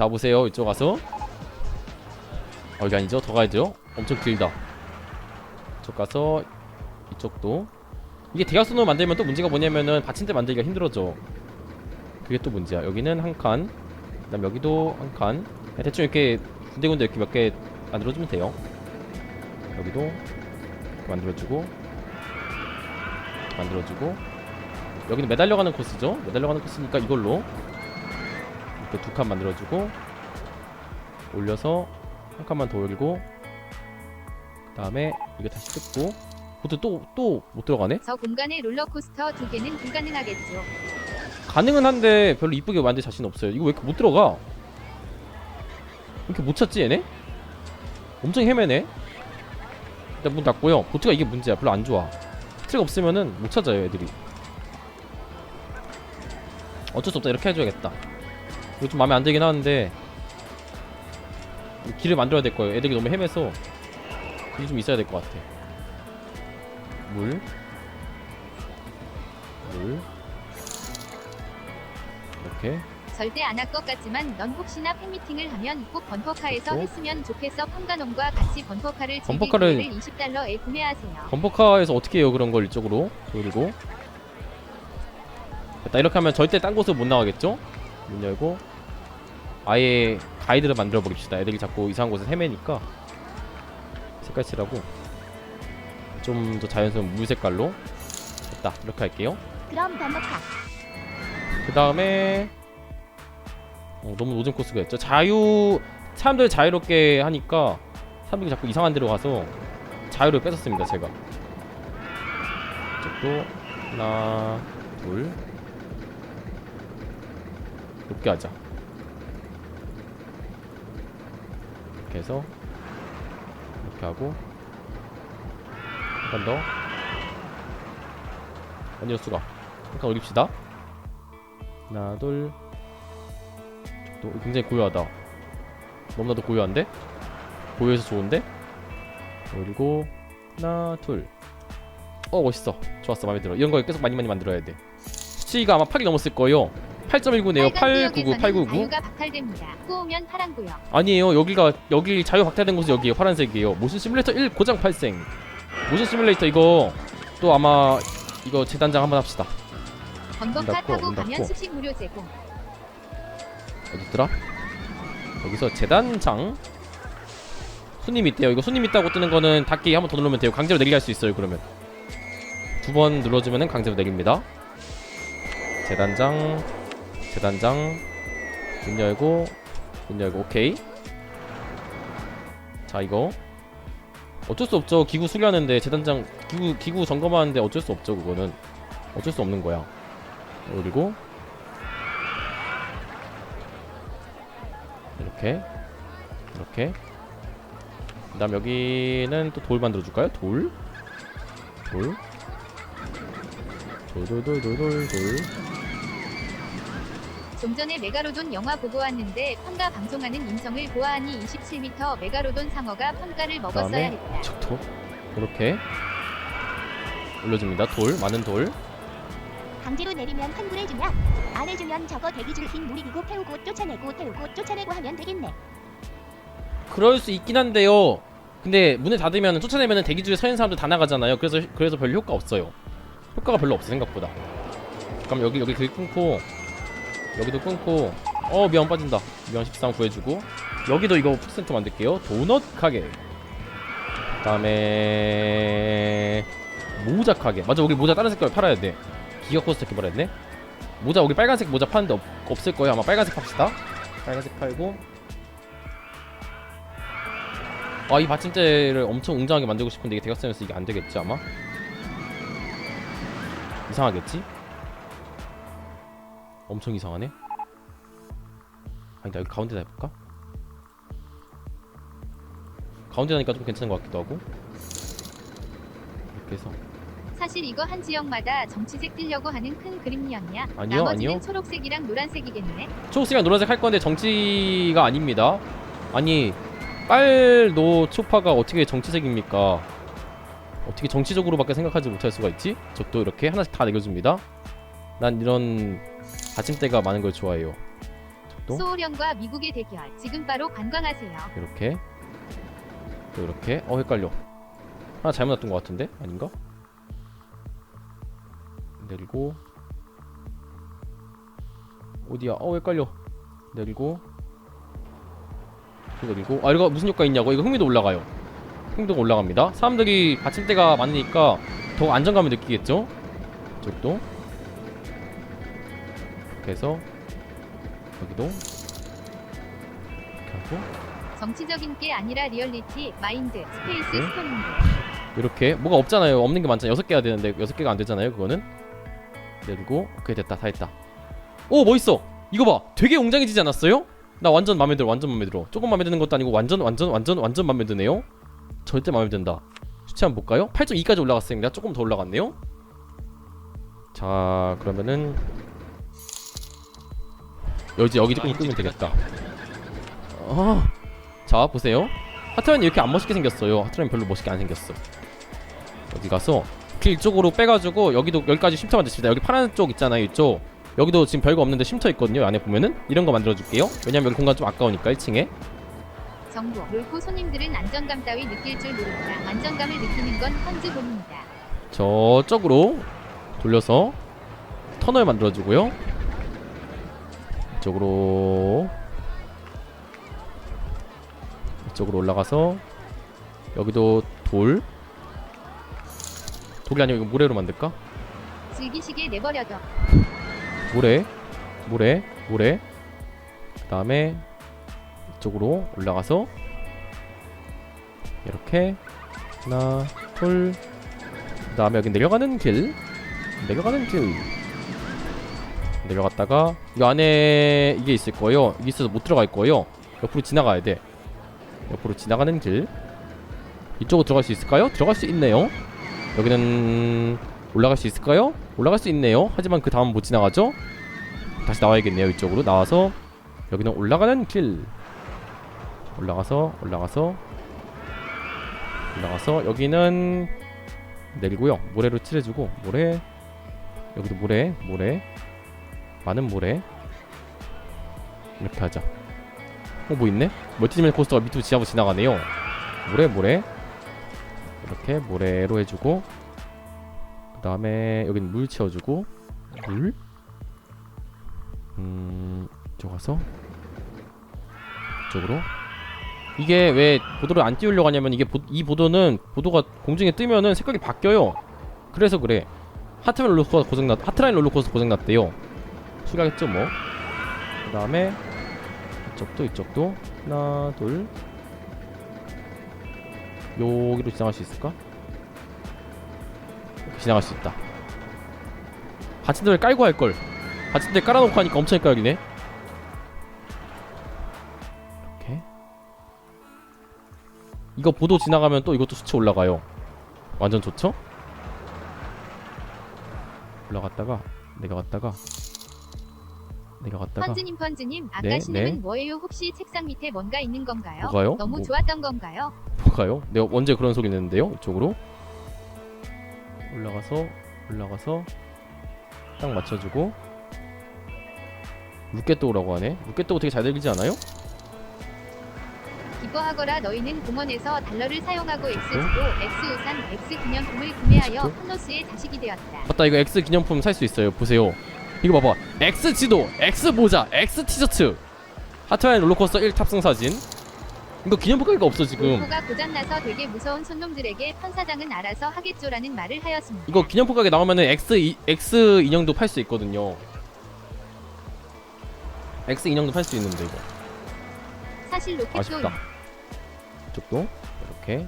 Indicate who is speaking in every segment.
Speaker 1: 자 보세요 이쪽 가서. 어 여기 아니죠? 더 가야죠? 엄청 길다. 이쪽 가서 이쪽도. 이게 대각선으로 만들면 또 문제가 뭐냐면은 받침대 만들기가 힘들어져. 그게 또 문제야. 여기는 한칸 그다음 여기도 한칸. 대충 이렇게 군데군데 이렇게 몇 개 만들어주면 돼요. 여기도 만들어주고 만들어주고. 여기는 매달려가는 코스죠? 매달려가는 코스니까 이걸로 이렇게 두칸 만들어주고 올려서 한 칸만 더 올리고 그 다음에 이거 다시 뜯고 그것도 또 또 못 들어가네
Speaker 2: 저 공간에 롤러코스터 두 개는 불가능하겠죠.
Speaker 1: 가능은 한데 별로 이쁘게 만들 자신 없어요. 이거 왜 이렇게 못 들어가? 왜 이렇게 못 찾지 얘네? 엄청 헤매네. 일단 문 닫고요. 보트가 이게 문제야. 별로 안 좋아. 트랙 없으면은 못 찾아요 애들이. 어쩔 수 없다 이렇게 해줘야겠다. 이거 좀 마음에 안 들긴 하는데 길을 만들어야 될 거예요. 애들이 너무 헤매서 길이 좀 있어야 될 것 같아. 물, 물. 이렇게
Speaker 2: 절대 안 할 것 같지만 넌 혹시나 팬미팅을 하면 꼭 번퍼카에서
Speaker 1: 그렇죠.
Speaker 2: 했으면 좋겠어. 펑가놈과 같이 번퍼카를
Speaker 1: 번퍼카를-
Speaker 2: 기회를 20달러에 구매하세요.
Speaker 1: 범퍼카에서 어떻게 해요 그런 걸 이쪽으로 그리고 됐다 이렇게 하면 절대 딴 곳으로 못 나가겠죠 문 열고 아예 가이드를 만들어 버립시다. 애들이 자꾸 이상한 곳에 헤매니까. 색깔 칠하고. 좀 더 자연스러운 물 색깔로. 됐다. 이렇게 할게요.
Speaker 3: 그럼 번복카
Speaker 1: 그 다음에 어, 너무 노잼 코스가 있죠? 자유 사람들 자유롭게 하니까 사람들이 자꾸 이상한 데로 가서 자유를 뺏었습니다 제가. 이쪽도 하나 둘. 높게 하자 이렇게 해서 이렇게 하고 한 번 더. 아니요 수가 잠깐 올립시다. 하나 둘. 또 굉장히 고요하다. 너무나도 고요한데? 고요해서 좋은데? 그리고 하나 둘 어 멋있어. 좋았어. 마음에 들어. 이런 걸 계속 많이 많이 만들어야 돼. 수치가 아마 8이 넘었을 거예요 8.19네요 899 899
Speaker 2: 자유가 박탈됩니다. 꼬우면 파란 구역.
Speaker 1: 아니에요 여기가 여기 자유 박탈된 곳이 여기에요 파란색이에요 모션 시뮬레이터 1 고장 발생 모션 시뮬레이터 이거 또 아마 이거 재단장 한번 합시다 닫고,
Speaker 2: 타고
Speaker 1: 문
Speaker 2: 가면. 습식 무료 제공.
Speaker 1: 어디 있더라? 여기서 재단장 손님 있대요. 이거 손님 있다고 뜨는 거는 닫기 한번 더 누르면 돼요. 강제로 내리게 할 수 있어요. 그러면 두 번 눌러주면은 강제로 내립니다. 재단장, 재단장 문 열고 문 열고 오케이. 자 이거 어쩔 수 없죠. 기구 수리하는데 재단장 기구 기구 점검하는데 어쩔 수 없죠. 그거는 어쩔 수 없는 거야. 그리고 이렇게 이렇게 그 다음 여기는 또 돌 만들어 줄까요? 돌? 돌? 돌 돌 돌 돌 돌돌
Speaker 2: 좀 전에 메가로돈 영화 보고 왔는데 펀가 방송하는 인성을 보아하니 27m 메가로돈 상어가 펀가를 먹었어야
Speaker 1: 그다음에
Speaker 2: 했다.
Speaker 1: 척도 이렇게 올려줍니다. 돌 많은 돌.
Speaker 3: 강제로 내리면 환불해주냐 안 해주면 저거 대기줄 긴 놀이기구 태우고 쫓아내고 태우고 쫓아내고 하면 되겠네.
Speaker 1: 그럴 수 있긴 한데요. 근데 문을 닫으면 쫓아내면 대기줄에 서 있는 사람들 다 나가잖아요. 그래서 그래서 별 효과 없어요. 효과가 별로 없어 생각보다. 그럼 여기 여기 길 끊고 여기도 끊고 어 미안 빠진다. 미안 13 구해주고. 여기도 이거 푸센터 만들게요. 도넛 가게. 그 다음에 모자 가게. 맞아 우리 모자 다른 색깔 팔아야 돼. 기가 코스터 개발했네. 모자 우리 빨간색 모자 파는데 없, 없을 거예요. 아마 빨간색 팝시다. 빨간색 팔고. 아 이 받침대를 엄청 웅장하게 만들고 싶은데 이게 대각선에서 이게 안 되겠지 아마? 이상하겠지 엄청 이상하네 아니다 여기 가운데다 해볼까 가운데 다니까 좀 괜찮은 것 같기도 하고 이렇게 해서
Speaker 2: 사실 이거 한 지역마다 정치색 띄려고 하는 큰 그림이었냐?
Speaker 1: 아니요,
Speaker 2: 나머지는
Speaker 1: 아니요.
Speaker 2: 초록색이랑 노란색이겠네.
Speaker 1: 초록색이랑 노란색 할 건데 정치가 아닙니다. 아니 빨노 초파가 어떻게 정치색입니까? 어떻게 정치적으로밖에 생각하지 못할 수가 있지? 저도 이렇게 하나씩 다 내겨줍니다. 난 이런 받침대가 많은 걸 좋아해요. 또?
Speaker 2: 소호령과 미국의 대결. 지금 바로 관광하세요.
Speaker 1: 이렇게. 또 이렇게. 어 헷갈려. 하나 잘못 놨던 것 같은데? 아닌가? 내리고. 어디야? 어 헷갈려. 내리고. 또 내리고. 아 이거 무슨 효과 있냐고? 이거 흥미도 올라가요. 흥미도가 올라갑니다. 사람들이 받침대가 많으니까 더 안정감을 느끼겠죠? 이쪽도 이렇게 해서 여기도 이렇게 하고
Speaker 2: 정치적인 게 아니라 리얼리티, 마인드, 스페이스
Speaker 1: 네.
Speaker 2: 스토닝드.
Speaker 1: 이렇게 뭐가 없잖아요. 없는 게 많잖아요. 여섯 개가 되는데 여섯 개가 안 되잖아요 그거는. 내리고 오케이 됐다 다 했다. 오 멋있어? 이거 봐. 되게 웅장해지지 않았어요? 나 완전 마음에 들어 완전 마음에 들어. 조금 마음에 드는 것도 아니고 완전 완전 완전 완전 마음에 드네요. 절대 마음에 든다. 수치 한번 볼까요? 8.2까지 올라갔습니다 조금 더 올라갔네요. 자 그러면은 여기 여기 조금 끄면 되겠다. 아, 자 보세요. 하트라인 이렇게 안 멋있게 생겼어요. 하트라인 별로 멋있게 안 생겼어. 여기 가서 길 이쪽으로 빼가지고 여기도 여기까지 쉼터 만드십니다. 여기 파란 쪽 있잖아요 이쪽 여기도 지금 별거 없는데 쉼터 있거든요 안에 보면은. 이런 거 만들어줄게요. 왜냐면 여기 공간 좀 아까우니까 1층에.
Speaker 2: 정보. 롤코 손님들은 안정감 따위 느낄 줄 모릅니다. 안정감을 느끼는 건 펀즈 본입니다.
Speaker 1: 저쪽으로 돌려서 터널 만들어주고요 이쪽으로. 이쪽으로 올라가서 여기도 돌. 돌이 아니고 이거 모래로 만들까?
Speaker 2: 즐기시게 내버려둬.
Speaker 1: 모래 모래 모래. 그 다음에 이쪽으로 올라가서 이렇게 하나 둘. 그 다음에 여기 내려가는 길. 내려가는 길 내려갔다가 이 안에 이게 있을 거예요. 이게 있어서 못 들어갈 거예요. 옆으로 지나가야 돼. 옆으로 지나가는 길. 이쪽으로 들어갈 수 있을까요? 들어갈 수 있네요. 여기는 올라갈 수 있을까요? 올라갈 수 있네요. 하지만 그 다음 못 지나가죠? 다시 나와야겠네요 이쪽으로. 나와서 여기는 올라가는 길. 올라가서 올라가서 올라가서 여기는 내리고요. 모래로 칠해주고 모래. 여기도 모래 모래 많은 모래 이렇게 하자 어 뭐 있네? 멀티디멘션 코스터가 밑으로 지하로 지나가네요 모래 모래 이렇게 모래로 해주고 그 다음에 여기는 물 채워주고 물 음, 이쪽 가서 이쪽으로 이게 왜 보도를 안 띄우려고 하냐면 이게 보, 이 보도는 보도가 공중에 뜨면은 색깔이 바뀌어요. 그래서 그래. 하트라인 롤러코스터 고장났대요. 수리하겠죠 뭐. 그 다음에 이쪽도 이쪽도 하나 둘 여기로 지나갈 수 있을까? 이렇게 지나갈 수 있다. 받침대를 깔고 할 걸. 받침대 깔아놓고 하니까 엄청 헷갈리네. 이렇게. 이거 보도 지나가면 또 이것도 수치 올라가요. 완전 좋죠? 올라갔다가 내려갔다가 내려갔다가
Speaker 2: 펀즈님 펀즈님 아까
Speaker 1: 네,
Speaker 2: 신임은
Speaker 1: 네.
Speaker 2: 뭐예요? 혹시 책상 밑에 뭔가 있는 건가요?
Speaker 1: 뭐가요?
Speaker 2: 너무
Speaker 1: 뭐-
Speaker 2: 좋았던 건가요?
Speaker 1: 뭐가요? 내가 언제 그런 소리 냈는데요? 이쪽으로 올라가서 올라가서 딱 맞춰주고 룻개또라고 하네. 룻개또 되게 잘 들리지 않아요?
Speaker 2: 기뻐하거라 너희는 공원에서 달러를 사용하고
Speaker 1: 어?
Speaker 2: X지도, X우산, X기념품을 구매하여
Speaker 1: 그렇죠?
Speaker 2: 홈로스의 자식이 되었다.
Speaker 1: 맞다 이거 X 기념품 살 수 있어요. 보세요. 이거 봐봐. X 지도, X 모자, X 티셔츠. 하트라인 롤러코스터 1 탑승 사진. 이거 기념품 가게가 없어 지금.
Speaker 2: 롤코가 고장나서 되게 무서운 손놈들에게 판사장은 알아서 하겠죠라는 말을 하였습니다.
Speaker 1: 이거 기념품 가게 나오면은 X 이, X 인형도 팔 수 있거든요. X 인형도 팔 수 있는데 이거.
Speaker 2: 사실
Speaker 1: 아쉽다. 이쪽도 이렇게.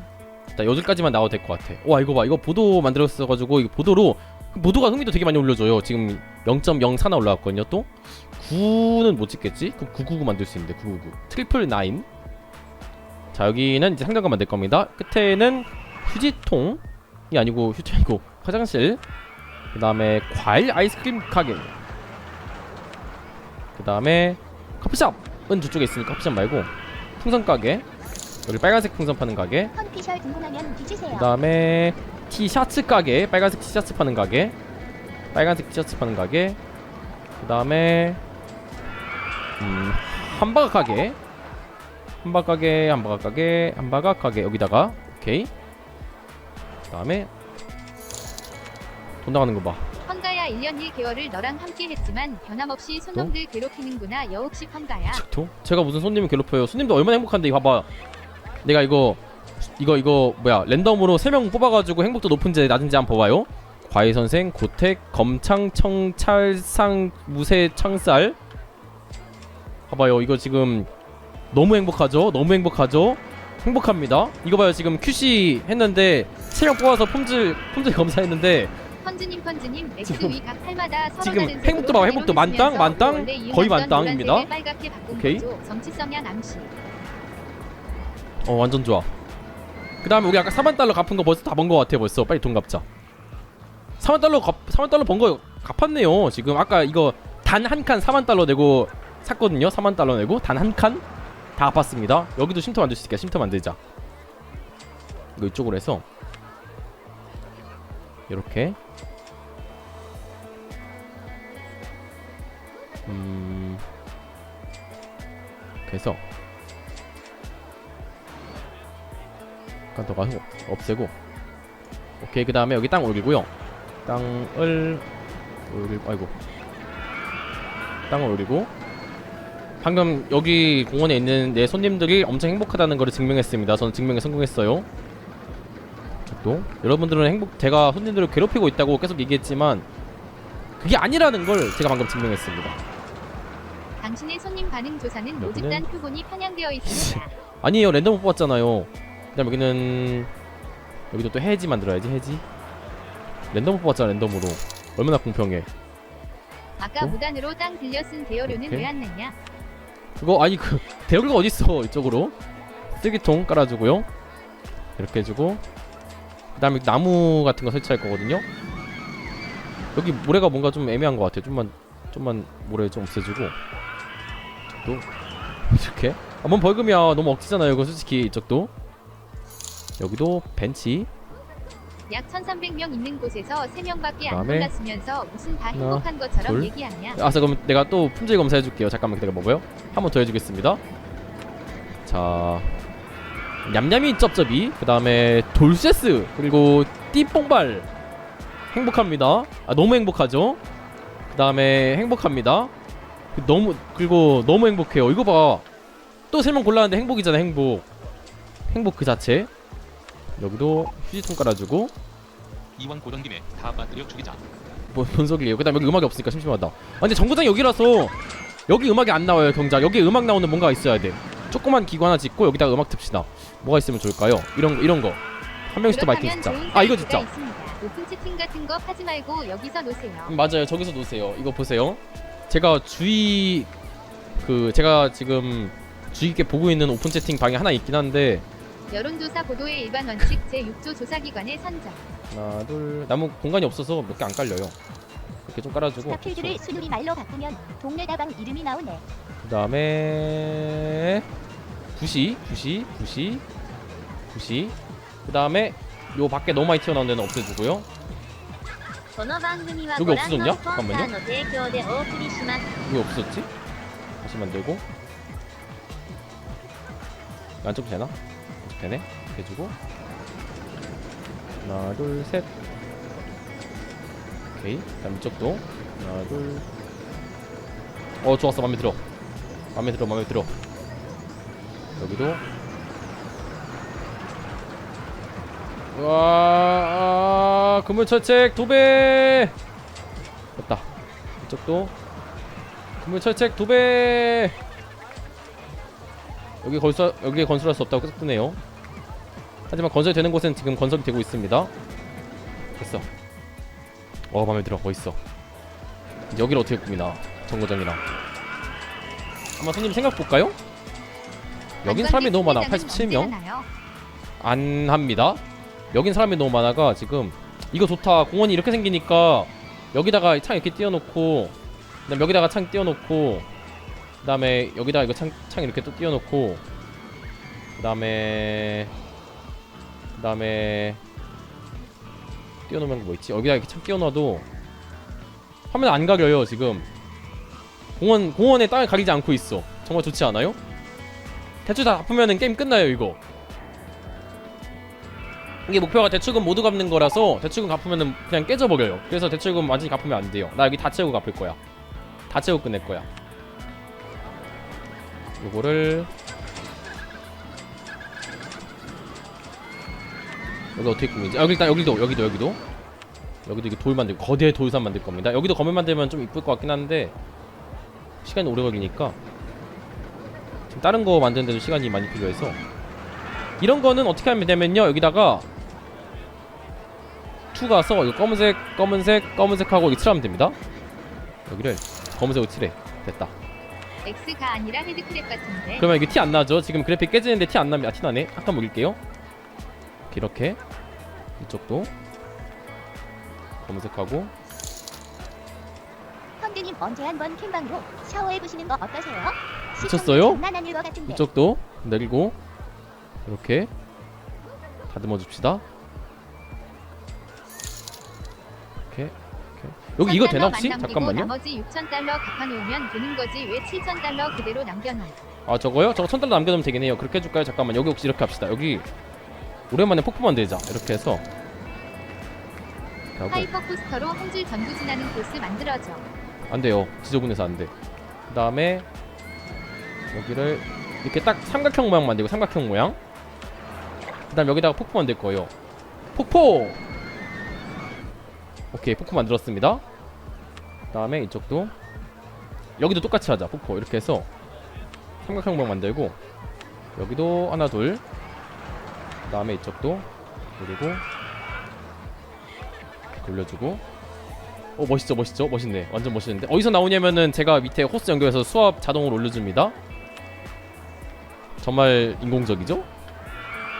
Speaker 1: 일단 여기까지만 나와도 될 것 같아. 와 이거 봐, 이거 보도 만들었어가지고 이거 보도로 보도가 흥미도 되게 많이 올려줘요. 지금 0.04나 올라왔거든요. 또 9는 못 찍겠지? 그럼 999 만들 수 있는데 999 트리플 나인. 자 여기는 이제 상점가 만들 겁니다. 끝에는 휴지통이 아니고 휴지 아니고 화장실. 그 다음에 과일 아이스크림 가게. 그 다음에 커피숍은 저쪽에 있으니까 커피숍 말고 풍선 가게. 여기 빨간색 풍선 파는 가게. 그 다음에 티셔츠 가게 빨간색 티셔츠 파는 가게 빨간색 티셔츠 파는 가게 그 다음에 음 한바가 가게 한바 가게 한바가 가게 한바가 가게 여기다가 오케이. 그 다음에 돈 나가는 거봐.
Speaker 2: 펑가야 1년 1개월을 너랑 함께 했지만 변함없이 손놈들 괴롭히는구나. 여욱시 펑가야.
Speaker 1: 또? 제가 무슨 손님을 괴롭혀요? 손님도 얼마나 행복한데 봐봐. 내가 이거 이거 이거 뭐야 랜덤으로 3명 뽑아가지고 행복도 높은지 낮은지 한번 봐봐요. 과외 선생 고택 검창 청 찰상 무쇠 창살. 봐봐요 이거 지금 너무 행복하죠? 너무 행복하죠? 행복합니다. 이거 봐요 지금 QC 했는데 3명 뽑아서 품질 품질 검사했는데
Speaker 2: 펀즈님 펀즈님 위각 팔마다 서로
Speaker 1: 지금
Speaker 2: 다른
Speaker 1: 행복도 봐봐, 행복도 만땅, 만땅, 거의 만땅입니다. 오케이.
Speaker 2: 거죠. 정치 성향 암시.
Speaker 1: 어 완전 좋아 그 다음에 우리 아까 4만 달러 갚은 거 벌써 다 번 거 같아 벌써. 빨리 돈 갚자. 4만 달러 갚 4만 달러 번 거 갚았네요. 지금 아까 이거 단 한 칸 4만 달러 내고 샀거든요. 4만 달러 내고 단 한 칸 다 갚았습니다. 여기도 쉼터 만들 수 있게 쉼터 만들자. 이거 이쪽으로 해서 이렇게. 음. 그래서 약간 더 가고 없애고. 오케이 그 다음에 여기 땅 올리고요. 땅을 올리고 아이고. 땅을 올리고. 방금 여기 공원에 있는 내 손님들이 엄청 행복하다는 것을 증명했습니다. 저는 증명에 성공했어요. 또 여러분들은 행복 제가 손님들을 괴롭히고 있다고 계속 얘기했지만 그게 아니라는 걸 제가 방금 증명했습니다.
Speaker 2: 당신의 손님 반응 조사는 모집단 표본이 편향되어 있습니다.
Speaker 1: 아니에요. 랜덤 못 뽑았잖아요 그다음 여기는 여기도 또 해지 만들어야지 해지. 랜덤 못 뽑았잖아 랜덤으로. 얼마나 공평해.
Speaker 2: 아까
Speaker 1: 어?
Speaker 2: 무단으로 땅 빌려 쓴 대여료는. 왜 안 냈냐?
Speaker 1: 그거 아니 그 대여기가 어딨어 이쪽으로? 쓰기통 깔아주고요. 이렇게 해주고. 그 다음에 나무 같은 거 설치할 거거든요. 여기 모래가 뭔가 좀 애매한 것 같아요. 좀만 좀만 모래 좀 없애주고. 또 이렇게 한번 벌금이야. 너무 억지잖아요 이거 솔직히 이쪽도 여기도 벤치.
Speaker 2: 약 1,300명 있는 곳에서 3명밖에 안
Speaker 1: 그다음에
Speaker 2: 골랐으면서 무슨 다
Speaker 1: 하나,
Speaker 2: 행복한 것처럼
Speaker 1: 둘.
Speaker 2: 얘기하냐?
Speaker 1: 아 그럼 내가 또 품질 검사 해줄게요. 잠깐만 기다려 봐봐요. 한 번 더 해주겠습니다. 자 냠냠이 쩝쩝이 그 다음에 돌쇠스 그리고 띠뽕발. 행복합니다. 아 너무 행복하죠? 그 다음에 행복합니다. 그 너무 그리고 너무 행복해요. 이거 봐또 세 명 골랐는데 행복이잖아 행복. 행복 그 자체 여기도 휴지통 깔아주고
Speaker 4: 이왕 고른 김에 다 빠뜨려 죽이자.
Speaker 1: 뭐, 뭔 소리예요? 그 다음 여기 음악이 없으니까 심심하다. 아, 근데 정구장 여기라서 여기 음악이 안 나와요, 경작. 여기 음악 나오는 뭔가 있어야 돼. 조그만 기구 하나 짓고 여기다가 음악 듭시다. 뭐가 있으면 좋을까요? 이런 거, 이런 거. 한 명씩 더 마이킹.
Speaker 2: 좋은
Speaker 1: 아 이거.
Speaker 2: 있습니다. 오픈 채팅 같은 거 하지 말고 여기서 놓으세요.
Speaker 1: 음, 맞아요. 저기서 놓으세요. 이거 보세요. 제가 주의 그 제가 지금 주의 깊게 보고 있는 오픈 채팅 방이 하나 있긴 한데
Speaker 2: 여론조사 보도의 일반 원칙 제6조 조사기관의 선정.
Speaker 1: 하나 둘 나무 공간이 없어서 몇 개 안 깔려요. 이렇게 좀 깔아주고
Speaker 3: 스타필드를 수누리 말로 바꾸면 동네 다방 이름이 나오네.
Speaker 1: 그 다음에 부시 부시 부시 부시 그 다음에 요 밖에 너무 많이 튀어나온 데는 없애주고요
Speaker 5: この番組は
Speaker 1: 여기
Speaker 5: ご覧の
Speaker 1: 없어졌냐?
Speaker 5: スポンサー
Speaker 1: 잠깐만요
Speaker 5: の提供でお送りします。
Speaker 1: 왜 없어졌지? 다시 만들고 안쪽 되나? 되네 해주고. 하나 둘 셋. 오케이. 다음 이쪽도. 하나 둘어 좋았어. 맘에 들어. 맘에 들어 맘에 들어. 여기도. 와 아, 그물철책 도배. 됐다. 이쪽도. 그물철책 도배. 여기 건설 여기 건설할 수 없다고 계속 뜨네요 하지만 건설되는 곳은 지금 건설이 되고 있습니다. 됐어. 어 마음에 들어. 멋있어. 여기를 어떻게 꾸미나 정거장이랑. 한번 손님 생각 볼까요? 여긴 사람이 너무 많아. 87명? 안 합니다. 여긴 사람이 너무 많아가 지금 이거 좋다. 공원이 이렇게 생기니까 여기다가 창 이렇게 띄워놓고 그다음 여기다가 창 띄워놓고 그 다음에 여기다가 이거 창, 창 이렇게 또 띄워놓고 그 다음에 그 다음에 띄워놓으면 뭐 있지? 여기다 이렇게 창 띄워놔도 화면 안 가려요 지금. 공원 공원에 땅을 가리지 않고 있어. 정말 좋지 않아요? 대출 다 갚으면은 게임 끝나요 이거. 이게 목표가 대출금 모두 갚는 거라서 대출금 갚으면은 그냥 깨져버려요. 그래서 대출금 완전히 갚으면 안 돼요. 나 여기 다 채우고 갚을 거야. 다 채우고 끝낼 거야. 요거를 여기 어떻게 꾸미지? 아, 여기 일단 여기도 여기도 여기도 여기도 이거 돌 만들고 거대 돌산 만들 겁니다 여기도 건물 만들면 좀 이쁠 것 같긴 한데 시간이 오래 걸리니까 지금 다른 거 만드는데도 시간이 많이 필요해서 이런 거는 어떻게 하면 되면요 여기다가 투 가서 이거 검은색 검은색 검은색하고 이거 칠하면 됩니다 여기를 검은색으로 칠해 됐다
Speaker 2: X가 아니라 헤드크랩 같은데.
Speaker 1: 그러면 이게 티 안 나죠? 지금 그래픽 깨지는데 티안 나면 아, 티 나네. 잠깐 먹일게요. 이렇게 이쪽도 검은색하고
Speaker 3: 펀드님 언제 한번 캔방으로 샤워해 보시는 거 어떠세요?
Speaker 1: 미쳤어요? 이쪽도 내리고 이렇게 다듬어 줍시다. 이렇게 이렇게 여기 이거 되나 혹시? 잠깐만요.
Speaker 2: 나머지 6천 달러 갚아놓으면 되는 거지 왜 7천 달러 그대로 남겨놔?
Speaker 1: 아 저거요? 저거 천 달러 남겨놓으면 되긴 해요. 그렇게 해줄까요? 잠깐만 여기 혹시 이렇게 합시다. 여기 오랜만에 폭포 만들자. 이렇게 해서 이렇게 하고
Speaker 2: 하이퍼 코스터로 한 줄 전구지나는 코스 만들어줘.
Speaker 1: 안 돼요. 지저분해서 안 돼. 그 다음에 여기를 이렇게 딱 삼각형 모양 만들고 삼각형 모양. 그 다음 여기다가 폭포 만들 거예요. 폭포! 오케이, 폭포 만들었습니다. 그 다음에 이쪽도 여기도 똑같이 하자. 폭포 이렇게 해서 삼각형 모양 만들고 여기도 하나 둘. 그 다음에 이쪽도 그리고 돌려주고. 어 멋있죠 멋있죠? 멋있네. 완전 멋있는데. 어디서 나오냐면은 제가 밑에 호스 연결해서 수압 자동으로 올려줍니다. 정말 인공적이죠?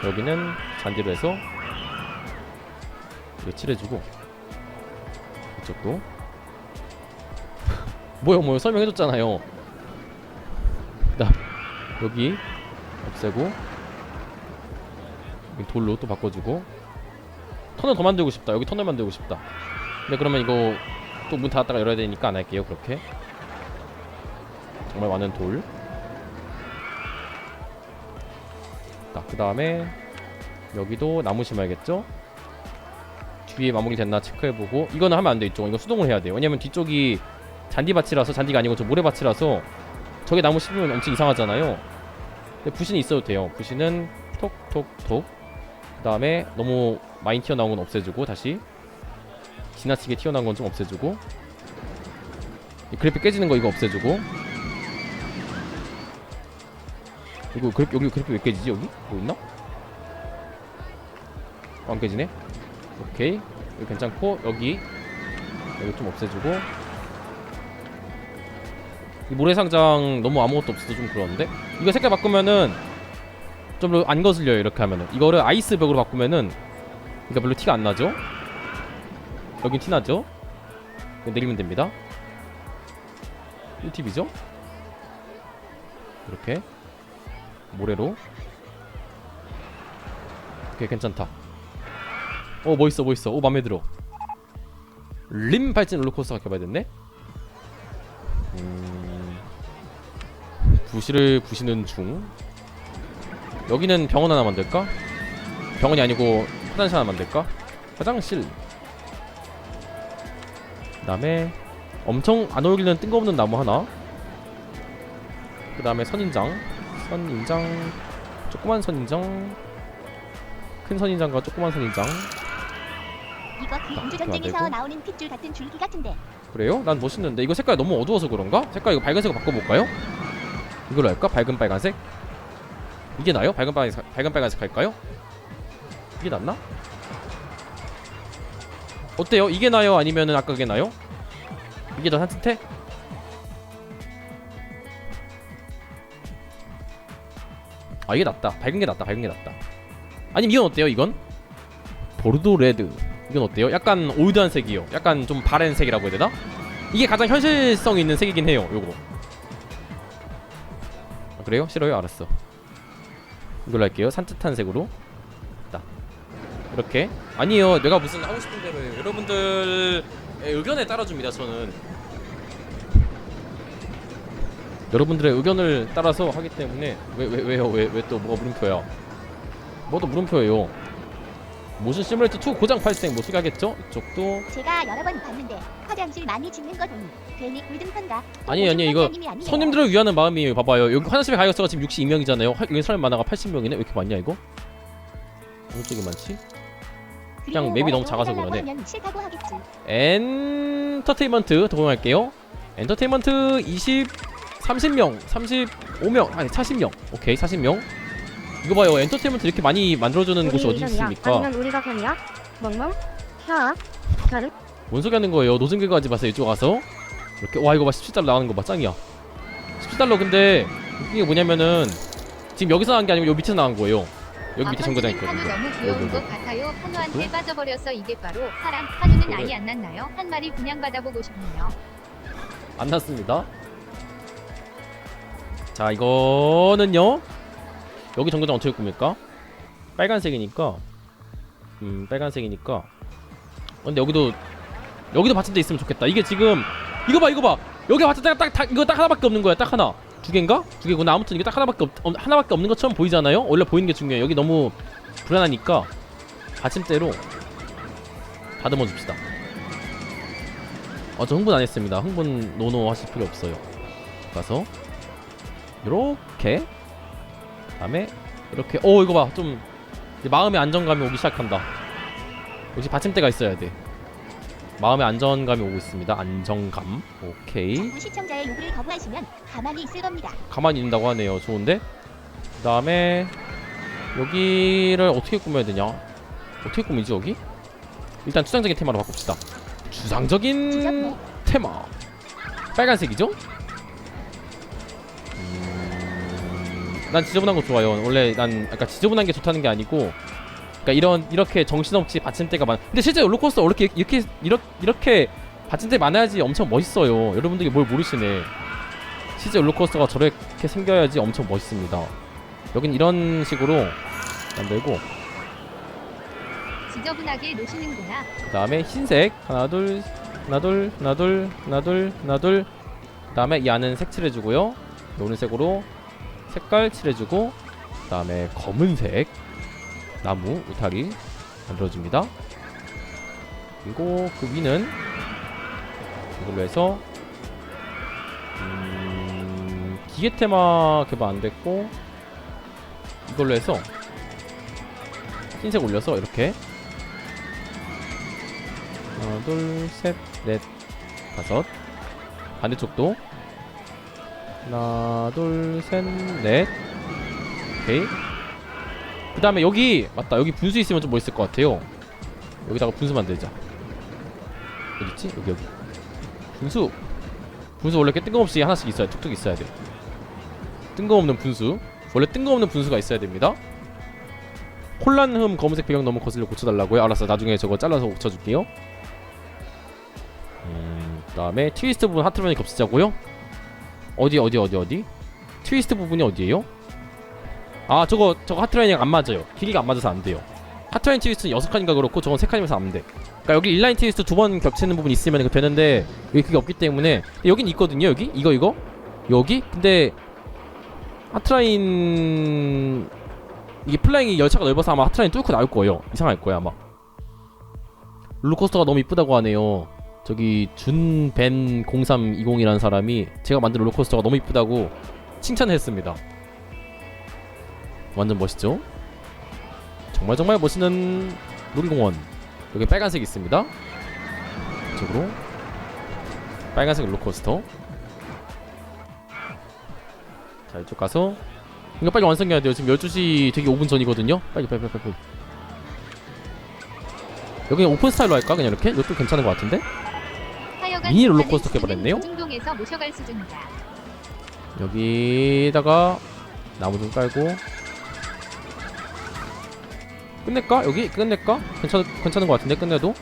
Speaker 1: 여기는 잔디로 해서 이거 칠해주고. 이쪽도. 뭐야 뭐야 설명해줬잖아요. 그 다음 여기 없애고 돌로 또 바꿔주고 터널 더 만들고 싶다. 여기 터널 만들고 싶다. 근데 그러면 이거 또 문 닫았다가 열어야 되니까 안 할게요 그렇게. 정말 많은 돌. 자, 그 다음에 여기도 나무 심어야겠죠? 뒤에 마무리 됐나 체크해보고 이거는 하면 안 돼 이쪽 이거 수동을 해야 돼요. 왜냐면 뒤쪽이 잔디밭이라서 잔디가 아니고 저 모래밭이라서 저게 나무 심으면 엄청 이상하잖아요. 근데 부신이 있어도 돼요. 부신은 톡톡톡 그 다음에 너무 많이 튀어나온 건 없애주고 다시 지나치게 튀어나온 건 좀 없애주고 이 그래픽 깨지는 거 이거 없애주고 이거 그래픽 여기 그래픽 왜 깨지지 여기? 뭐 있나? 어, 안 깨지네? 오케이. 여기 괜찮고 여기. 여기 좀 없애주고. 이 모래상장 너무 아무것도 없어서 좀 그런데? 이거 색깔 바꾸면은 좀안 거슬려요 이렇게 하면은. 이거를 아이스 벽으로 바꾸면은 그러니까 별로 티가 안 나죠? 여긴 티 나죠? 내리면 됩니다. 1팁이죠? 이렇게. 모래로. 오케이 괜찮다. 어 멋있어 멋있어. 오 맘에 들어. 림 발진 롤러코스터가 개발됐네? 음... 부시를 부시는 중 여기는 병원 하나 만들까? 병원이 아니고 화장실 하나 만들까? 화장실 그 다음에 엄청 안 어울리는 뜬금없는 나무 하나 그 다음에 선인장 선인장 조그만 선인장 큰 선인장과 조그만 선인장
Speaker 3: 이거 그
Speaker 1: 아,
Speaker 3: 음주전쟁에서
Speaker 1: 되고.
Speaker 3: 나오는 핏줄 같은 줄기 같은데.
Speaker 1: 그래요? 난 멋있는데 이거 색깔 너무 어두워서 그런가? 색깔 이거 밝은색으로 바꿔볼까요? 이걸로 할까? 밝은 빨간색? 이게 나요? 밝은 빨간색, 밝은 빨간색 할까요? 이게 낫나? 어때요? 이게 나요? 아니면은 아까 그게 나요? 이게 더 산뜻해? 아 이게 낫다 밝은 게 낫다 밝은 게 낫다 아니면 이건 어때요 이건? 보르도 레드 이건 어때요? 약간 올드한 색이요 약간 좀 바랜 색이라고 해야 되나? 이게 가장 현실성 있는 색이긴 해요 요거 아, 그래요? 싫어요? 알았어 이걸로 할게요. 산뜻한 색으로. 딱 이렇게. 아니에요. 내가 무슨 하고 싶은 대로 해요. 여러분들의 의견에 따라줍니다 저는. 여러분들의 의견을 따라서 하기 때문에 왜 왜 왜요? 왜 왜 또 뭐가 물음표야? 뭐도 물음표예요 모션 시뮬레이터 2 고장 발생. 뭐 수리하겠죠? 이쪽도.
Speaker 3: 제가 여러 번 봤는데 화장실 많이 짓는 거 보니? 괜히 골든판가?
Speaker 1: 아니 아니 이거 손님들을 위하는 마음이에요 봐봐요. 여기 화장실 가격수가 지금 62명이잖아요. 여기 사람 많아가 80명이네? 왜 이렇게 많냐 이거? 어느 쪽이 많지? 그냥 맵이 너무 작아서 그러네. 엔터테인먼트 도움할게요. 엔터테인먼트 20, 30명, 35명, 아니 40명. 오케이 40명. 이거 봐요. 엔터테인먼트 이렇게 많이 만들어주는 곳이 어디 있습니까?
Speaker 6: 아니면 우리가 편이야? 멍멍? 샤? 다른?
Speaker 1: 뭔 소리 하는 거예요? 노승길 하지 마세요. 이쪽 가서. 이렇게 와 이거 봐 17달러 나가는 거 봐. 짱이야. 17달러 근데 이게 뭐냐면은 지금 여기서 나간 게 아니고 여기 밑에서 나간 거예요. 여기 밑에 정거장 있거든요.
Speaker 2: 너무 귀여운 것. 같아요. 한우한테
Speaker 1: 그래?
Speaker 2: 빠져버려서 이게 바로 사랑. 한우는
Speaker 1: 그래.
Speaker 2: 아이 안 낳나요? 한 마리 분양 받아보고 싶네요.
Speaker 1: 안 났습니다. 자 이거는요 여기 정거장 어떻게 꾸밀까? 빨간색이니까 음 빨간색이니까 근데 여기도 여기도 받침대 있으면 좋겠다. 이게 지금 이거 봐 이거 봐 여기 받침대 딱, 딱 이거 딱 하나밖에 없는 거야 딱 하나 두 개인가 두 개구나 아무튼 이게 딱 하나밖에 없 어, 하나밖에 없는 것처럼 보이잖아요. 원래 보이는 게 중요해. 요 여기 너무 불안하니까 받침대로 다듬어 줍시다. 어, 저 흥분 안 했습니다. 흥분 노노 하실 필요 없어요. 가서 요렇게 다음에 이렇게 오 이거 봐 좀 마음의 안정감이 오기 시작한다. 역시 받침대가 있어야 돼. 마음의 안정감이 오고 있습니다. 안정감. 오케이.
Speaker 3: 시청자의 요구를 거부하시면 가만히 있을 겁니다
Speaker 1: 가만히 있는다고 하네요. 좋은데? 그 다음에 여기를 어떻게 꾸며야 되냐? 어떻게 꾸미지 여기? 일단 추상적인 테마로 바꿉시다. 추상적인 테마 빨간색이죠? 난 지저분한 거 좋아요. 원래 난 아까 지저분한 게 좋다는 게 아니고 그러니까 이런 이렇게 정신없이 받침대가 많. 근데 실제 롤러코스터 이렇게 이렇게 이렇게 이렇게 받침대 많아야지 엄청 멋있어요. 여러분들이 뭘 모르시네. 실제 롤러코스터가 저렇게 생겨야지 엄청 멋있습니다. 여긴 이런 식으로 만들고
Speaker 2: 지저분하게 노시는구나.
Speaker 1: 그 다음에 흰색 하나 둘 하나 둘 하나 둘 하나 둘 하나 둘 그다음에 이 안은 색 칠해 주고요 노란색으로 색깔 칠해주고 그 다음에 검은색 나무 울타리 만들어줍니다. 그리고 그 위는 이걸로 해서 음, 기계 테마 개발 안 됐고 이걸로 해서 흰색 올려서 이렇게. 하나 둘 셋 넷 다섯. 반대쪽도 하나 둘셋넷. 오케이. 그 다음에 여기 맞다. 여기 분수 있으면 좀 멋있을 것 같아요. 여기다가 분수 만들자. 어딨지? 여기 여기. 분수. 분수 원래 이렇게 뜬금없이 하나씩 있어야 툭툭 있어야 돼. 뜬금없는 분수. 원래 뜬금없는 분수가 있어야 됩니다. 혼란 흠 검은색 배경 너무 거슬려 고쳐달라고요? 알았어. 나중에 저거 잘라서 고쳐줄게요. 음, 그 다음에 트위스트 부분 하트라인이 겹치자고요? 어디 어디 어디 어디? 트위스트 부분이 어디예요? 아 저거 저거 하트라인이랑 안 맞아요. 길이가 안 맞아서 안 돼요. 하트라인 트위스트는 여섯 칸인가 그렇고 저건 세 칸이면서 안 돼. 그러니까 여기 인라인 트위스트 두 번 겹치는 부분 있으면 이거 되는데 여기 그게 없기 때문에 여긴 있거든요. 여기 이거 이거 여기 근데 하트라인 이게 플라잉이 열차가 넓어서 아마 하트라인 뚫고 나올 거예요. 이상할 거야 아마. 롤러코스터가 너무 이쁘다고 하네요. 저기 준벤 0320이라는 사람이 제가 만든 롤러코스터가 너무 이쁘다고 칭찬했습니다. 완전 멋있죠? 정말 정말 멋있는 놀이공원. 여기 빨간색 있습니다. 이쪽으로 빨간색 롤러코스터. 자 이쪽 가서 이거 빨리 완성해야 돼요. 지금 12시 되게 5분 전이거든요. 빨리 빨리 빨리 빨리. 여기 오픈 스타일로 할까? 그냥 이렇게? 이것도 괜찮은 것 같은데? 미니 롤러코스터?
Speaker 2: 중동에서 모셔갈 수준이다.
Speaker 1: 여기다가 나무 좀 깔고 끝낼까? 여기 끝낼까? 괜찮 괜찮은 것 같은데 끝내도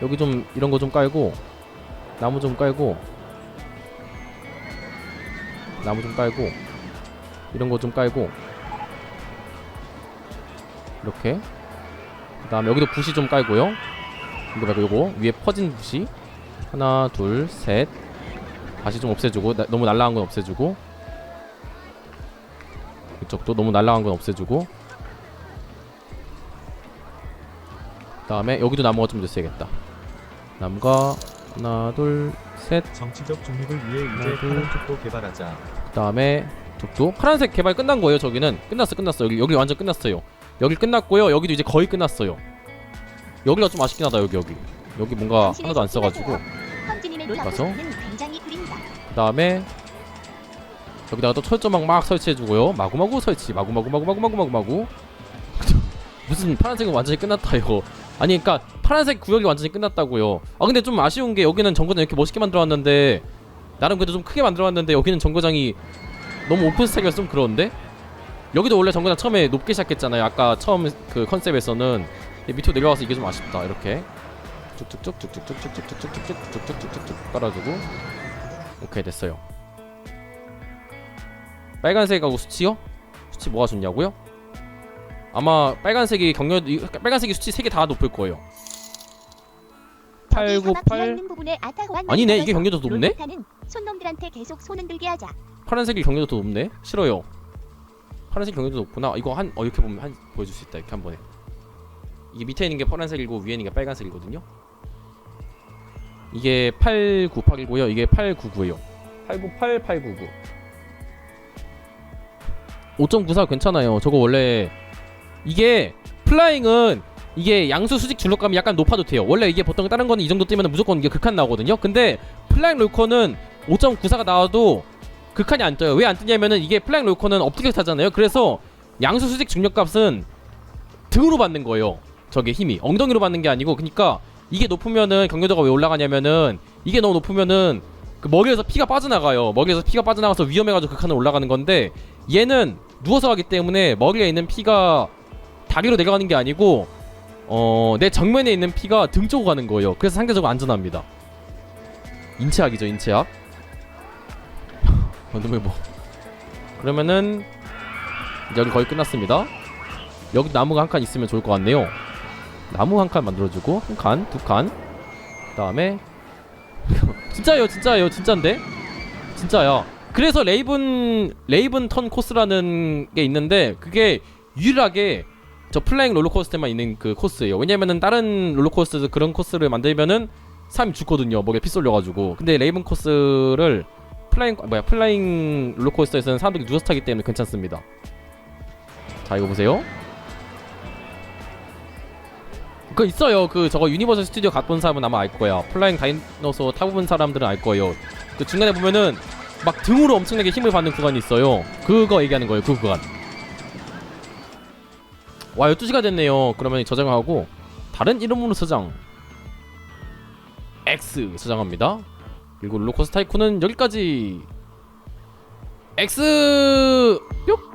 Speaker 1: 여기 좀 이런 거 좀 깔고 나무 좀 깔고 나무 좀 깔고 이런 거 좀 깔고 이렇게 그 다음에 여기도 붓이 좀 깔고요 말고 요거 위에 퍼진 붓이 하나 둘 셋. 다시 좀 없애주고 나- 너무 날라간 건 없애주고. 이쪽도 너무 날라간 건 없애주고. 그 다음에 여기도 나무가 좀 됐어야겠다. 나무가 하나 둘셋.
Speaker 7: 정치적 중립을 위해 이제 파란 쪽도 개발하자.
Speaker 1: 그 다음에 쪽도 파란색 개발 끝난 거예요 저기는. 끝났어 끝났어. 여기 여기 완전 끝났어요. 여기 끝났고요. 여기도 이제 거의 끝났어요 여기가 좀 아쉽긴 하다 여기 여기. 여기 뭔가 하나도 안 써가지고. 가서.
Speaker 3: 구린다.
Speaker 1: 그다음에 여기다가 또 철조망 막 설치해주고요. 마구마구 설치 마구마구 마구마구 마구마구 마구 무슨 파란색은 완전히 끝났다요 아니 그니까 파란색 구역이 완전히 끝났다고요. 아 근데 좀 아쉬운 게 여기는 정거장 이렇게 멋있게 만들어놨는데 나름 그래도 좀 크게 만들어놨는데 여기는 정거장이 너무 오픈 스택이라서 좀 그런데? 여기도 원래 정거장 처음에 높게 시작했잖아요. 아까 처음 그 컨셉에서는 밑으로 내려와서 이게 좀 아쉽다 이렇게 쭉쭉쭉 쭉쭉쭉쭉쭉쭉쭉쭉쭉쭉쭉쭉 깔아주고 오케이 됐어요 빨간색하고 수치요? 수치 뭐가 좋냐고요? 아마 빨간색이 이- 빨간색이 수치 3개 다 높을 거예요. 8, 9, 8
Speaker 3: 있는 부분에 아타호한
Speaker 1: 아니네 이게 경력도 더 높네?
Speaker 3: 는 손놈들한테 계속 손은 들게 하자.
Speaker 1: 파란색이 경력도 더 높네? 싫어요. 파란색 경력도 높구나. 이거 한 어, 이렇게 보면 한 보여줄 수 있다 이렇게 한 번에. 이게 밑에 있는 게 파란색이고 위에 있는 게 빨간색이거든요. 이게 898이고요. 이게 899예요. 898, 899. 5.94 괜찮아요. 저거 원래 이게 플라잉은 이게 양수 수직 줄록감이 약간 높아도 돼요. 원래 이게 보통 다른 거는 이 정도 뜨면 무조건 이게 극한 나오거든요. 근데 플라잉 롤커는 5.94가 나와도 극한이 안 떠요. 왜 안 뜨냐면은 이게 플라잉 롤커는 업티를 타잖아요. 그래서 양수 수직 중력값은 등으로 받는 거예요. 저게 힘이 엉덩이로 받는 게 아니고 그러니까 이게 높으면은 경력도가 왜 올라가냐면은 이게 너무 높으면은 그 머리에서 피가 빠져나가요. 머리에서 피가 빠져나가서 위험해가지고 극한으로 올라가는 건데 얘는 누워서 하기 때문에 머리에 있는 피가 다리로 내려가는 게 아니고 어 내 정면에 있는 피가 등 쪽으로 가는 거예요. 그래서 상대적으로 안전합니다. 인체학이죠 인체학. 어, 너무 뭐 그러면은 여기 거의 끝났습니다. 여기 나무가 한 칸 있으면 좋을 것 같네요. 나무 한 칸 만들어주고 한 칸, 두 칸. 그다음에 진짜예요, 진짜예요, 진짜인데 진짜야. 그래서 레이븐 레이븐 턴 코스라는 게 있는데 그게 유일하게 저 플라잉 롤러코스터만 있는 그 코스예요. 왜냐면은 다른 롤러코스터 그런 코스를 만들면은 사람이 죽거든요. 목에 피 쏠려가지고. 근데 레이븐 코스를 플라잉 아, 뭐야 플라잉 롤러코스터에서는 사람들이 누워서 타기 때문에 괜찮습니다. 자 이거 보세요. 그 있어요. 그 저거 유니버설 스튜디오 온 사람은 아마 알 거야. 플라잉 다이노소 타본 사람들은 알 거예요. 그 중간에 보면은 막 등으로 엄청나게 힘을 받는 구간이 있어요. 그거 얘기하는 거예요. 그 구간. 와 12시가 됐네요. 그러면 저장하고 다른 이름으로 저장. X 저장합니다. 그리고 롤러코스터 타이쿤은 여기까지. X 뿅